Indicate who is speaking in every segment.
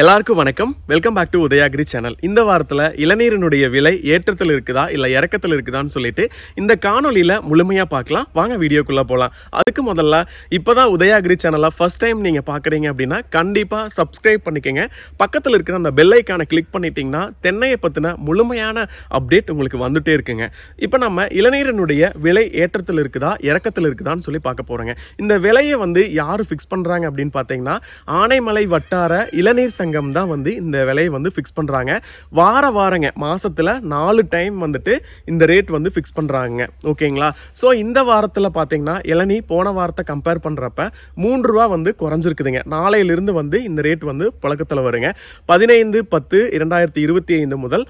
Speaker 1: எல்லாருக்கும் வணக்கம். Welcome back to Udayagiri channel இந்த வாரத்தில் இளநீரினுடைய விலை ஏற்றத்தில் இருக்குதா இல்லை இறக்கத்தில் இருக்குதான்னு சொல்லிட்டு இந்த காணொலியில் முழுமையாக பார்க்கலாம். வாங்க வீடியோக்குள்ளே போகலாம் அதுக்கு முதல்ல இப்போ தான் உதயாகிரி சேனலை ஃபர்ஸ்ட் டைம் நீங்கள் பார்க்குறீங்க அப்படின்னா கண்டிப்பாக சப்ஸ்கிரைப் பண்ணிக்கோங்க. பக்கத்தில் இருக்கிற அந்த பெல்லைக்கான கிளிக் பண்ணிட்டீங்கன்னா தென்னையை பற்றின முழுமையான அப்டேட் உங்களுக்கு வந்துட்டே இருக்குங்க. இப்போ நம்ம இளநீரினுடைய விலை ஏற்றத்தில் இருக்குதா இறக்கத்தில் இருக்குதான்னு சொல்லி பார்க்க போகிறோங்க இந்த விலையை வந்து யார் ஃபிக்ஸ் பண்ணுறாங்க அப்படின்னு பார்த்தீங்கன்னா ஆனைமலை வட்டார இளநீர் சங்கம் தான் வந்து இந்த விலையை வந்து ஃபிக்ஸ் பண்ணுறாங்க வார வாரங்க மாதத்தில் நாலு டைம் வந்துட்டு இந்த ரேட் வந்து ஃபிக்ஸ் பண்ணுறாங்க ஓகேங்களா? ஸோ இந்த வாரத்தில் பார்த்தீங்கன்னா இளநீ போன வாரத்தை கம்பேர் பண்ணுறப்ப மூன்று ரூபா வந்து குறைஞ்சிருக்குதுங்க. நாளையிலிருந்து வந்து இந்த ரேட் வந்து புழக்கத்தில் வருங்க. பதினைந்து பத்து இரண்டாயிரத்தி இருபத்தி ஐந்து முதல்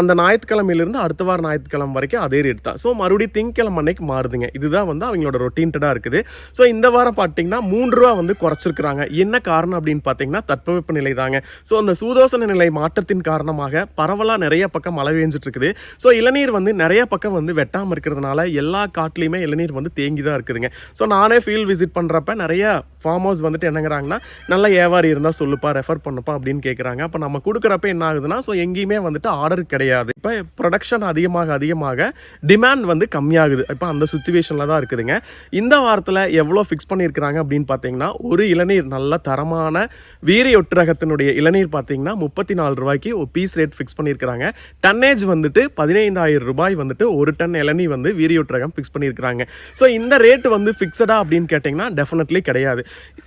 Speaker 1: அந்த ஞாயிற்றுக்கிழமையிலேருந்து அடுத்த வாரம் ஞாயிற்றுக்கிழமை வரைக்கும் அதே ரேட் தான். ஸோ மறுபடியும் திங்கக்கிழமை அன்னைக்கு மாறுதுங்க. இதுதான் வந்து அவங்களோட ரொட்டீன்டாக இருக்குது. ஸோ இந்த வாரம் பார்த்தீங்கன்னா மூன்று ரூபா வந்து குறைச்சிருக்கிறாங்க. என்ன காரணம் அப்படின்னு பார்த்தீங்கன்னா தட்பவெப்ப நிலை தாங்க. ஸோ அந்த சூதோசன நிலை மாற்றத்தின் காரணமாக பரவலாக நிறைய பக்கம் மழை பெஞ்சிட்டு இருக்குது ஸோ இளநீர் வந்து நிறைய பக்கம் வந்து வெட்டாமல் இருக்கிறதுனால எல்லா காட்டிலையுமே இளநீர் வந்து தேங்கி தான் இருக்குதுங்க. ஸோ நானே ஃபீல்ட் விசிட் பண்ணுறப்ப நிறைய ஃபார்ம் ஹவுஸ் வந்துட்டு என்னங்கிறாங்கன்னா நல்ல வியாபாரி இருந்தால் சொல்லுப்பா ரெஃபர் பண்ணுப்பா அப்படின்னு கேட்குறாங்க அப்போ நம்ம கொடுக்குறப்ப என்ன ஆகுதுன்னா ஸோ எங்கேயுமே வந்துட்டு ஆர்டர் கிடையாது. இப்போ ப்ரொடக்ஷன் அதிகமாக அதிகமாக டிமாண்ட் வந்து கம்மியாகுது. இப்போ அந்த சுச்சுவேஷனில் தான் இருக்குதுங்க. இந்த வாரத்தில் எவ்வளோ ஃபிக்ஸ் பண்ணியிருக்கிறாங்க அப்படின்னு பார்த்தீங்கன்னா ஒரு இளநீர் நல்ல தரமான வீரிய ரகத்தினுடைய இளநீர் பார்த்தீங்கன்னா முப்பத்தி நாலு ரூபாய்க்கு ஒரு பீஸ் ரேட் ஃபிக்ஸ் பண்ணியிருக்கிறாங்க டன்னேஜ் வந்துட்டு பதினைந்தாயிரம் ரூபாய் வந்துட்டு ஒரு டன் இளநீர் வந்து வீரிய ரகம் ஃபிக்ஸ் பண்ணியிருக்கிறாங்க ஸோ இந்த ரேட் வந்து ஃபிக்ஸடா அப்படின்னு கேட்டிங்கன்னா டெஃபினெட்லி கிடையாது.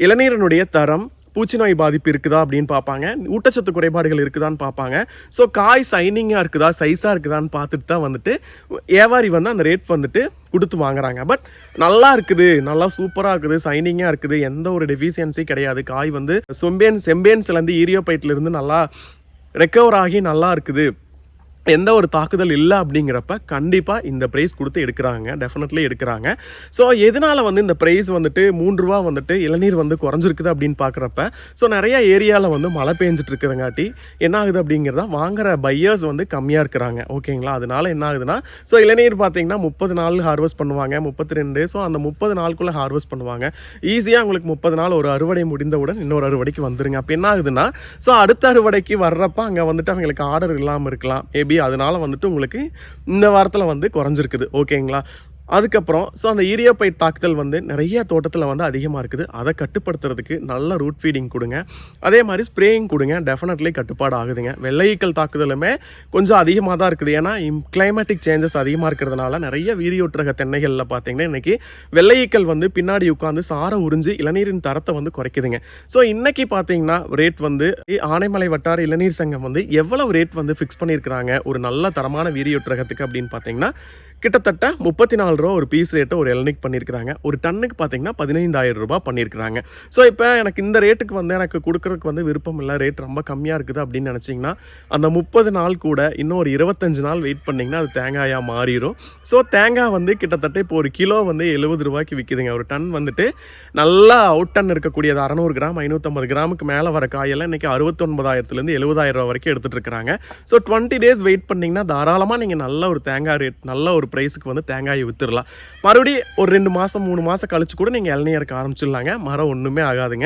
Speaker 1: இளநீரினுடைய தரம் பூச்சி நோய் பாதிப்பு இருக்குதா அப்படின்னு பார்ப்பாங்க. ஊட்டச்சத்து குறைபாடுகள் இருக்குதான்னு பார்ப்பாங்க. ஸோ காய் சைனிங்காக இருக்குதா சைஸாக இருக்குதான்னு பார்த்துட்டு தான் வந்துட்டு வியாபாரி வந்து அந்த ரேட் வந்துட்டு கொடுத்து வாங்குறாங்க. பட் நல்லா இருக்குது நல்லா சூப்பராக இருக்குது சைனிங்காக இருக்குது எந்த ஒரு டெஃபிஷியன்சி கிடையாது. காய் வந்து சொம்பேன் செம்பேன்ஸ்லேருந்து ஈரியோபைட்லேருந்து நல்லா ரெக்கவர் ஆகி நல்லா இருக்குது. எந்த ஒரு தாக்குதல் இல்லை அப்படிங்கிறப்ப கண்டிப்பாக இந்த ப்ரைஸ் கொடுத்து எடுக்கிறாங்க. டெஃபினெட்லி எடுக்கிறாங்க. ஸோ எதனால் வந்து இந்த ப்ரைஸ் வந்துட்டு மூன்று ரூபா வந்துட்டு இளநீர் வந்து குறைஞ்சிருக்குது அப்படின்னு பார்க்குறப்ப ஸோ நிறைய ஏரியாவில் வந்து மழை பெஞ்சிட்டு இருக்கிறங்காட்டி என்ன ஆகுது அப்படிங்கிறதா வாங்குற பையர்ஸ் வந்து கம்மியாக இருக்கிறாங்க. ஓகேங்களா? அதனால என்ன ஆகுதுன்னா ஸோ இளநீர் பார்த்தீங்கன்னா முப்பது நாள் ஹார்வெஸ்ட் பண்ணுவாங்க. முப்பத்தி ரெண்டு ஸோ அந்த முப்பது நாளுக்குள்ளே ஹார்வெஸ்ட் பண்ணுவாங்க. ஈஸியாக உங்களுக்கு முப்பது நாள் ஒரு அறுவடை முடிந்தவுடன் இன்னொரு அறுவடைக்கு வந்துருங்க. அப்போ என்ன ஆகுதுன்னா ஸோ அடுத்த அறுவடைக்கு வர்றப்ப அங்கே வந்துட்டு அவங்களுக்கு ஆர்டர் இல்லாமல் இருக்கலாம். மேபி அதனால வந்துட்டு உங்களுக்கு இந்த வாரத்தில் வந்து குறைஞ்சிருக்குது. ஓகேங்களா? அதுக்கப்புறம் ஸோ அந்த ஈரியோபைட் தாக்குதல் வந்து நிறைய தோட்டத்தில் வந்து அதிகமாக இருக்குது. அதை கட்டுப்படுத்துறதுக்கு நல்ல ரூட் ஃபீடிங் கொடுங்க. அதே மாதிரி ஸ்ப்ரேயிங் கொடுங்க. டெஃபினெட்லி கட்டுப்பாடு ஆகுதுங்க. வெள்ளையீக்கள் தாக்குதலுமே கொஞ்சம் அதிகமாக தான் இருக்குது. ஏன்னா கிளைமேட்டிக் சேஞ்சஸ் அதிகமாக இருக்கிறதுனால நிறைய வீரியோட்டுரக தென்னைகளில் பார்த்தீங்கன்னா இன்னைக்கு வெள்ளையீக்கள் வந்து பின்னாடி உட்காந்து சாரம் உறிஞ்சு இளநீரின் தரத்தை வந்து குறைக்குதுங்க. ஸோ இன்றைக்கி பார்த்தீங்கன்னா ரேட் வந்து ஆனைமலை வட்டார இளநீர் சங்கம் வந்து எவ்வளவு ரேட் வந்து ஃபிக்ஸ் பண்ணியிருக்கிறாங்க? ஒரு நல்ல தரமான வீரியோட்டுரகத்துக்கு அப்படின்னு பார்த்தீங்கன்னா கிட்டத்தட்ட முப்பத்தி நாலு ரூபா ஒரு பீஸ் ரேட்டை ஒரு இளநிக்கு பண்ணியிருக்கிறாங்க. ஒரு டன்னுக்கு பார்த்தீங்கன்னா பதினைந்தாயிரம் ரூபாய் பண்ணியிருக்கிறாங்க. ஸோ இப்போ எனக்கு இந்த ரேட்டுக்கு வந்து எனக்கு கொடுக்குறதுக்கு வந்து விருப்பம் இல்லை. ரேட் ரொம்ப கம்மியாக இருக்குது அப்படின்னு நினச்சிங்கன்னா அந்த முப்பது நாள் கூட இன்னும் ஒரு இருபத்தஞ்சு நாள் வெயிட் பண்ணிங்கன்னா அது தேங்காயாக மாறிடும் ஸோ தேங்காய் வந்து கிட்டத்தட்ட இப்போ ஒரு கிலோ வந்து எழுபது ரூபாய்க்கு விற்கிதுங்க ஒரு டன் வந்துட்டு நல்லா அவுட் டன் இருக்கக்கூடியது அறநூறு கிராம் ஐநூற்றம்பது கிராமுக்கு மேலே வர காயெல்லாம் இன்றைக்கி அறுபத்தொன்பதாயிரத்துலேருந்து எழுபதாயிரம் ரூபா வரைக்கும் எடுத்துகிட்டு இருக்காங்க ஸோ டுவெண்ட்டி டேஸ் வெயிட் பண்ணிங்கன்னா தாராளமாக நீங்கள் நல்ல ஒரு தேங்காய் ரேட் நல்ல ஒரு ப்ரைஸுக்கு வந்து தேங்காயை விற்றுடலாம் மறுபடியும் ஒரு ரெண்டு மாதம் மூணு மாதம் கழிச்சு கூட நீங்கள் இளநீருக்கு ஆரம்பிச்சிடலாங்க. மரம் ஒன்றுமே ஆகாதுங்க.